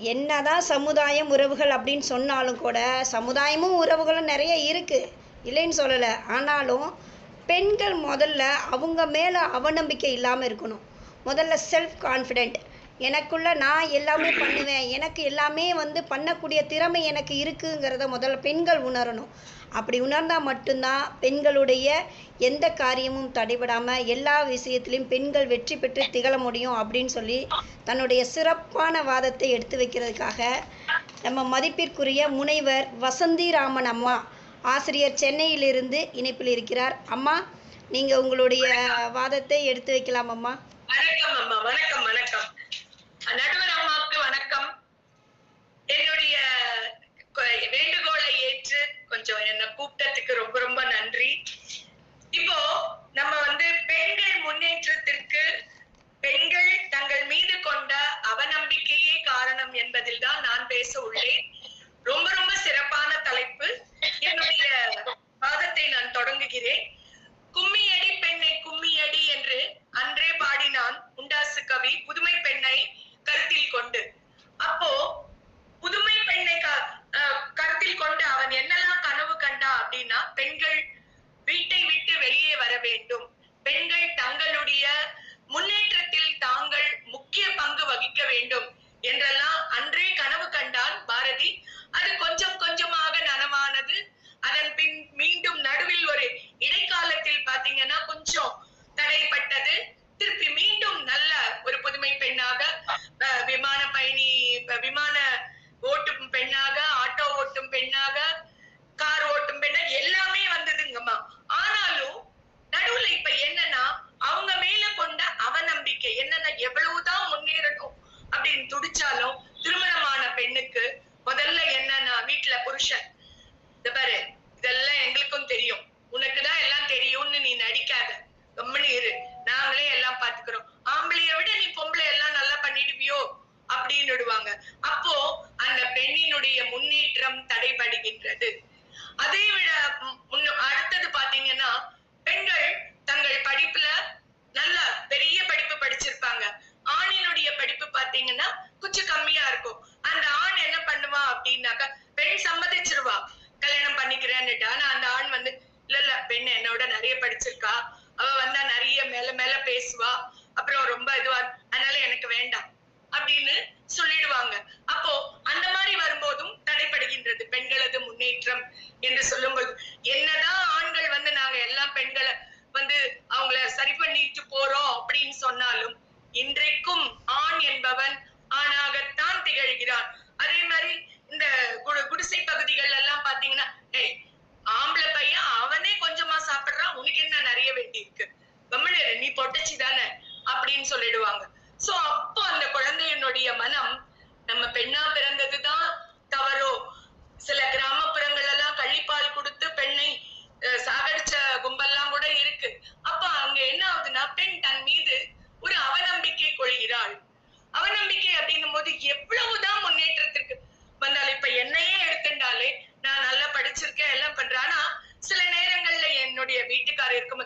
என்னதான் சமுதாயம் உறவுகள் அப்படின்னு சொன்னாலும் கூட சமுதாயமும் உறவுகளும் நிறைய இருக்குது இல்லைன்னு சொல்லலை. ஆனாலும் பெண்கள் முதல்ல அவங்க மேலே அவநம்பிக்கை இல்லாமல் இருக்கணும். முதல்ல செல்ஃப் கான்ஃபிடென்ட் எனக்குள்ள நான் எல்லாமே பண்ணுவேன். எனக்கு எல்லாமே வந்து பண்ணக்கூடிய திறமை எனக்கு இருக்குங்கிறத முதல்ல பெண்கள் உணரணும். அப்படி உணர்ந்தால் மட்டும்தான் பெண்களுடைய எந்த காரியமும் தடைபடாமல் எல்லா விஷயத்திலையும் பெண்கள் வெற்றி பெற்று திகழ முடியும் அப்படின்னு சொல்லி தன்னுடைய சிறப்பான வாதத்தை எடுத்து வைக்கிறதுக்காக நம்ம மதிப்பிற்குரிய முனைவர் வசந்தி ராமன் அம்மா ஆசிரியர் சென்னையிலிருந்து இணைப்பில் இருக்கிறார். அம்மா நீங்கள் உங்களுடைய வாதத்தை எடுத்து வைக்கலாம் அம்மா வணக்கம் அம்மா. வணக்கம் வணக்கம். நடுவர் அம்மாவுக்கு வணக்கம். என்னுடைய வேண்டுகோளை ஏற்று கொஞ்சம் என்ன கூப்பிட்டதுக்கு ரொம்ப ரொம்ப நன்றி. இப்போ நம்ம வந்து பெண்கள் முன்னேற்றத்திற்கு பெண்கள் தங்கள் மீது கொண்ட அவநம்பிக்கையே காரணம் என்பதில் தான் நான் பேச உள்ளேன். ரொம்ப ரொம்ப சிறப்பான தலைப்பு. என்னுடைய வாதத்தை நான் தொடங்குகிறேன். கும்மியடி பெண்ணை கும்மியடி என்று அன்றே பாடினான் உண்டாசு கவி. புதுமை பெண்ணை கருத்தில் கொண்டு. அப்போ புதுமை பெண்ணை கருத்தில் கொண்டு அவன் என்னெல்லாம் கனவு கண்டா அப்படின்னா பெண்கள் வீட்டை விட்டு வெளியே வர வேண்டும். பெண்கள் தங்களுடைய முன்னேற்றத்தில் தாங்கள் முக்கிய பங்கு வகிக்க வேண்டும் என்றெல்லாம் அன்றே கனவு கண்டான் பாரதி. அது கொஞ்சம் கொஞ்சமாக நனவானது. அதன் பின் மீண்டும் நடுவில் ஒரு இடைக்காலத்தில் பாத்தீங்கன்னா கொஞ்சம் தடைப்பட்டது திருப்பி மீண்டும் நல்ல ஒரு புதுமை பெண்ணாக அஹ், விமான பயணி அஹ், விமான ஓட்டும் பெண்ணாக ஆட்டோ ஓட்டும் பெண்ணாக கார் ஓட்டும் பெண்ணா எல்லாமே வந்ததுங்கம்மா ஆனாலும் நடுவுல இப்ப என்னன்னா அவங்க மேல கொண்ட அவநம்பிக்கை என்னென்ன எவ்வளவுதான் முன்னேறணும் அப்படின்னு துடிச்சாலும் திருமணமான பெண்ணுக்கு முதல்ல என்னன்னா வீட்டுல புருஷன். இந்த பாரு இதெல்லாம் எங்களுக்கும் தெரியும். உனக்கு தான் எல்லாம் தெரியும்னு நீ நடிக்காத. கம்முனு இரு. நாங்களே எல்லாம் பாத்துக்கிறோம். ஆம்பளைய விட நீ பொம்பளை எல்லாம் நல்லா பண்ணிடுவியோ? அப்படின்னு விடுவாங்க அப்போ அந்த பெண்ணினுடைய முன்னேற்றம் தடைபடுகின்றது. அதை விட முன்ன- அடுத்தது பாத்தீங்கன்னா பெண்கள் தங்கள் படிப்புல நல்லா பெரிய படிப்பு படிச்சிருப்பாங்க. ஆணினுடைய படிப்பு பாத்தீங்கன்னா கொஞ்சம் கம்மியா இருக்கும். அந்த ஆண் என்ன பண்ணுவான் அப்படின்னாக்கா பெண் சம்மதிச்சிருவா. கல்யாணம் பண்ணிக்கிறேன்னுட்டு. ஆனா அந்த ஆண் வந்து இல்ல இல்ல பெண் என்னோட நிறைய படிச்சிருக்கா. அவ வந்தா நிறைய மேல மேல பேசுவா. அப்புறம் ரொம்ப இதுவா அதனால எனக்கு வேண்டாம். அப்படின்னு சொல்லிடுவாங்க. அப்போ அந்த மாதிரி வரும்போதும் தடைப்படுகின்றது பெண்களது முன்னேற்றம் என்று சொல்லும்போது என்னதான் ஆண்கள் வந்து நாங்க எல்லாம் பெண்களை வந்து அவங்கள சரி பண்ணிட்டு போறோம் அப்படின்னு சொன்னாலும் இன்றைக்கும் ஆண் என்பவன் ஆணாகத்தான் திகழ்கிறான் அதே மாதிரி இந்த குடு- குடிசை பகுதிகள் எல்லாம் பாத்தீங்கன்னா ஏய் ஆம்பளை பையன் அவனே கொஞ்சமா சாப்பிடுறான் உனக்கு என்ன நிறைய வேண்டி இருக்கு கம்முனு இரு, நீ பொட்டச்சி தானே அப்படின்னு சொல்லிடுவாங்க சோ அப்போ அந்த குழந்தையினுடைய மனம் நம்ம பெண்ணா பிறந்ததுதான் தவறோ சில கிராமப்புறங்கள் எல்லாம் கள்ளிப்பால் கொடுத்து பெண்ணை அஹ், சாகடிச்ச கும்பல்லாம் கூட இருக்கு அப்ப அங்க என்ன ஆகுதுன்னா பெண் தன் மீது ஒரு அவநம்பிக்கை கொள்கிறாள் அவநம்பிக்கை அப்படின்னும் போது எவ்வளவுதான் முன்னேற்றத்திற்கு வந்தாலும் இப்ப என்னையே எடுத்துட்டாலே நான் நல்லா படிச்சிருக்கேன் எல்லாம் பண்றேன் ஆனா சில நம்மளுடைய வீட்டுக்காரர் இருக்கும்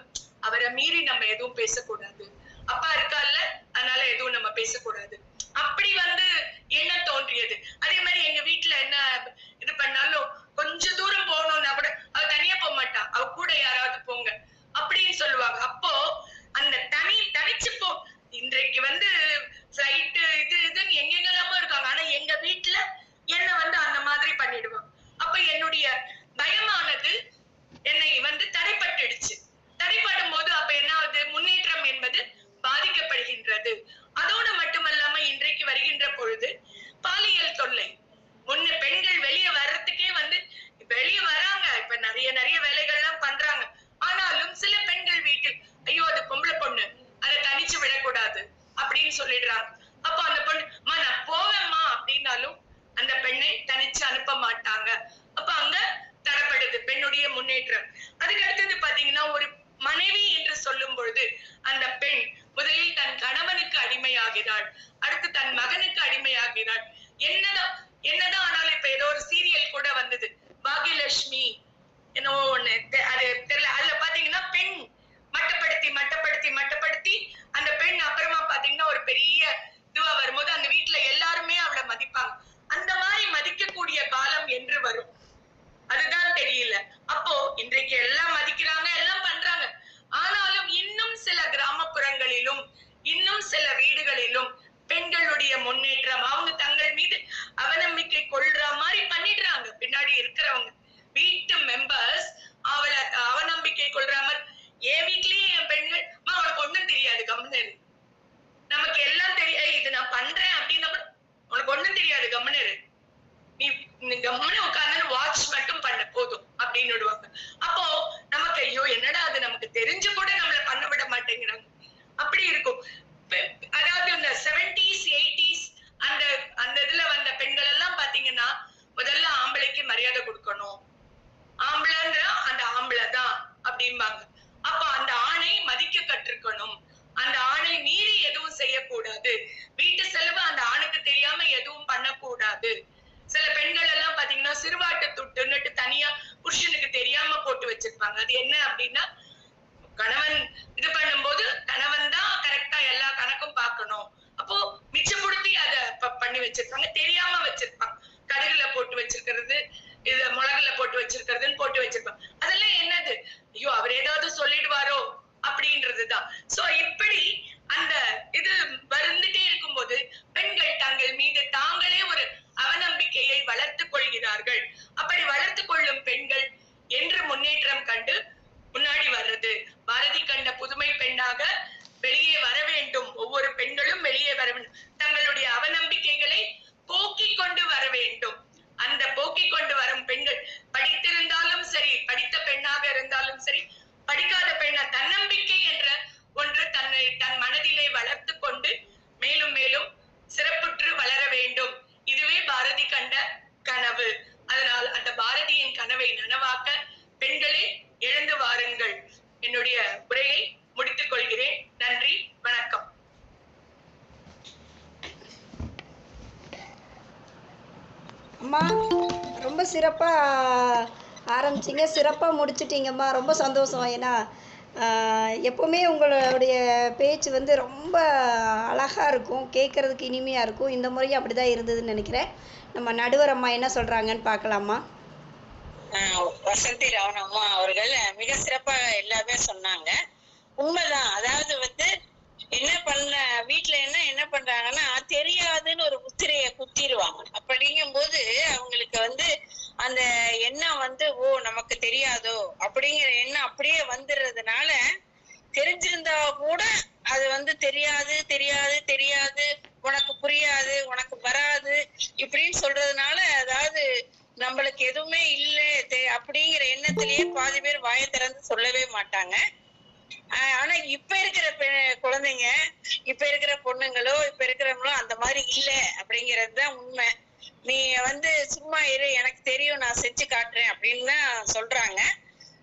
அவரை மீறி நம்ம எதுவும் பேசக்கூடாது. அப்பா இருக்கால்ல அதனால எதுவும் நம்ம பேசக்கூடாது. அப்படி வந்து என்ன தோன்றியது? அதே மாதிரி எங்க வீட்டுல என்ன இது பண்ணாலும் கொஞ்ச தூரம் போகணும்னா கூட அவ தனியா போக மாட்டா. அவ கூட யாராவது போங்க அப்படின்னு சொல்லுவாங்க அப்போ அந்த தனி தனிச்சு போ இன்றைக்கு வந்து ஃபிளைட் இது இதுன்னு எங்கெங்கெல்லாமோ இருக்காங்க ஆனா எங்க வீட்டுல என்ன வந்து அந்த மாதிரி பண்ணிடுவாங்க அப்ப என்னுடைய பயமானது என்னை வந்து தடைப்பட்டுடுச்சு தடைப்படும் போது அப்ப என்ன ஆகுது முன்னேற்றம் என்பது பாதிக்கப்படுகின்றது அதோடு மட்டுமல்லாம இன்றைக்கு வருகின்ற பொழுது பாலியல் தொல்லை முன்ன பெண்கள் வெளியே வர்றதுக்கே வந்து வெளியே வராங்க இப்ப நிறைய நிறைய வேலைகள்லாம் பண்றாங்க ஆனாலும் சில பெண்கள் வீட்டில் ஐயோ அது பொம்பளை பொண்ணு அதை தனிச்சு விடக்கூடாது அப்படின்னு சொல்லிடுறாங்க. அப்போ அந்த பொண்ணு அம்மா நான் போவேம்மா அப்படின்னாலும் அந்த பெண்ணை தனிச்சு அனுப்ப மாட்டாங்க. அப்ப அங்க தடப்படுது பெண்ணுடைய முன்னேற்றம். அதுக்கு அடுத்தது பாத்தீங்கன்னா ஒரு மனைவி என்று சொல்லும் பொழுது அந்த பெண் முதலில் தன் கணவனுக்கு அடிமையாகிறாள் அடுத்து தன் மகனுக்கு அடிமையாகிறாள் என்னதான் என்னதான் ஆனாலும் இப்ப ஏதோ ஒரு சீரியல் கூட வந்தது. பாகியலட்சுமி என்னவோ ஒண்ணு அது தெரியல. அதுல பாத்தீங்கன்னா பெண் மட்டப்படுத்தி மட்டப்படுத்தி மட்டப்படுத்தி அந்த பெண் அப்புறமா பாத்தீங்கன்னா ஒரு பெரிய இதுவா வரும்போது அந்த வீட்டுல எல்லாருமே அவளை மதிப்பாங்க கம்முன்னு இரு. நீ நீ கம்முன்னு உட்கார்ந்து வாட்ச் மட்டும் பண்ண போதும் அப்படின்னு விடுவாங்க அப்போ நமக்கு ஐயோ என்னடா அது? நமக்கு தெரிஞ்சு கூட நம்மள பண்ண விட மாட்டேங்கிறாங்க. அப்படி இருக்கும். அதாவது இந்த செவன்டிஸ் எயிட்டிஸ் அந்த அந்த இதுல வந்த பெண்கள் எல்லாம் பாத்தீங்கன்னா முதல்ல ஆம்பளைக்கு மரியாதை கொடுக்கணும். ஆம்பளைன்றா அந்த ஆம்பளை தான் அப்படிம்பாங்க. அப்ப அந்த ஆணை மதிக்க கற்றுக்கணும். அந்த ஆணை மீறி எதுவும் செய்யக்கூடாது. வீட்டு செலவு அந்த ஆணுக்கு தெரியாம எதுவும் பண்ணக்கூடாது. சில பெண்கள் எல்லாம் பாத்தீங்கன்னா சிறுவாட்டு துட்டுன்னுட்டு தனியா புருஷனுக்கு தெரியாம போட்டு வச்சிருப்பாங்க. அது என்ன அப்படின்னா கணவன் இது பண்ணும்போது கணவன் தான் கரெக்டா எல்லா கணக்கும் பார்க்கணும். அப்போ மிச்சப்படுத்தி அத பண்ணி வச்சிருப்பாங்க. தெரியாம வச்சிருப்பாங்க. கடுகுல போட்டு வச்சிருக்கிறது இது மிளகுல போட்டு வச்சிருக்கிறதுன்னு போட்டு வச்சிருப்பாங்க. அதெல்லாம் என்னது? ஐயோ அவர் ஏதாவது சொல்லிடுவாரோ அப்படின்றதுதான். சோ இப்ப அந்த இது வந்துட்டே இருக்கும்போது பெண்கள் தங்கள் மீது தாங்களே ஒரு அவநம்பிக்கையை வளர்த்துக் கொள்கிறார்கள் அப்படி வளர்த்துக் கொள்ளும் பெண்கள் என்று முன்னேற்றம் கண்டு முன்னாடி வர்றது பாரதி கண்ட புதுமை பெண்ணாக வெளியே வர வேண்டும். ஒவ்வொரு பெண்களும் வெளியே வர வேண்டும். தங்களுடைய அவநம்பிக்கைகளை போக்கிக் கொண்டு வர வேண்டும். அந்த போக்கிக் கொண்டு வரும் பெண்கள் படித்திருந்தாலும் சரி படித்த பெண்ணாக இருந்தாலும் சரி படிக்காத பெண்ணா தன்னம்பிக்கை என்ற ஒன்று தன்னை தன் மனதிலே வளர்த்து கொண்டு மேலும் மேலும் சிறப்புற்று வளர வேண்டும் இதுவே பாரதி கண்ட கனவு அதனால் அந்த பாரதியின் கனவை நனவாக்க பெண்களே எழுந்து வாருங்கள் என்னுடைய உரையை முடித்துக் கொள்கிறேன் நன்றி வணக்கம் அம்மா ரொம்ப சிறப்பாக ஆரம்பிச்சிங்க. சிறப்பாக முடிச்சிட்டிங்கம்மா. ரொம்ப சந்தோஷம். ஏன்னா எப்போவுமே உங்களுடைய பேச்சு வந்து ரொம்ப அழகாக இருக்கும். கேட்குறதுக்கு இனிமையாக இருக்கும். இந்த முறையும் அப்படி தான் இருந்ததுன்னு நினைக்கிறேன். நம்ம நடுவர் அம்மா என்ன சொல்கிறாங்கன்னு பார்க்கலாமா? வசந்தி ராவண அம்மா அவர்கள் மிக சிறப்பாக எல்லாமே சொன்னாங்க. உண்மைதான். அதாவது வந்து என்ன பண்ண வீட்டுல என்ன என்ன பண்றாங்கன்னா தெரியாதுன்னு ஒரு முத்திரைய குத்திடுவாங்க அப்படிங்கும்போது அவங்களுக்கு வந்து அந்த எண்ணம் வந்து ஓ நமக்கு தெரியாதோ? அப்படிங்கிற எண்ணம் அப்படியே வந்துடுறதுனால தெரிஞ்சிருந்தா கூட அது வந்து தெரியாது தெரியாது தெரியாது உனக்கு புரியாது உனக்கு வராது இப்படின்னு சொல்றதுனால அதாவது நம்மளுக்கு எதுவுமே இல்ல அப்படிங்கிற எண்ணத்திலேயே பாதி பேர் வாயை திறந்து சொல்லவே மாட்டாங்க. ஆனா இப்ப இருக்கிற பெ- குழந்தைங்க இப்ப இருக்கிற பொண்ணுங்களோ இப்ப இருக்கிறவங்களோ அந்த மாதிரி இல்ல அப்படிங்கிறது தான் உண்மை. நீ வந்து சும்மா இரு எனக்கு தெரியும் நான் செஞ்சு காட்டுறேன் அப்படின்னு தான் சொல்றாங்க.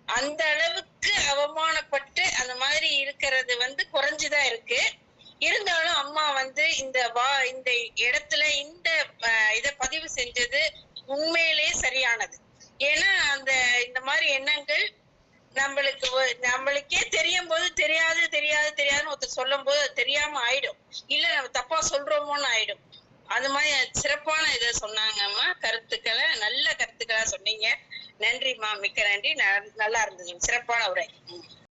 அந்த அளவுக்கு அவமானப்பட்டு அந்த மாதிரி இருக்கிறது வந்து குறைஞ்சுதான் இருக்கு. இருந்தாலும் அம்மா வந்து இந்த வா இந்த இடத்துல இந்த இதை இத பதிவு செஞ்சது உண்மையிலேயே சரியானது. ஏன்னா அந்த இந்த மாதிரி எண்ணங்கள் நம்மளுக்கு நம்மளுக்கே தெரியும் போது தெரியாது தெரியாது தெரியாதுன்னு ஒருத்தர் சொல்லும் போது அது தெரியாம ஆயிடும். இல்ல நம்ம தப்பா சொல்றோமோன்னு ஆயிடும். அது மாதிரி சிறப்பான இதை சொன்னாங்கம்மா. கருத்துக்களை நல்ல கருத்துக்களா சொன்னீங்க. நன்றிம்மா. மிக்க நன்றி. ந- நல்லா இருந்தது சிறப்பான உரை.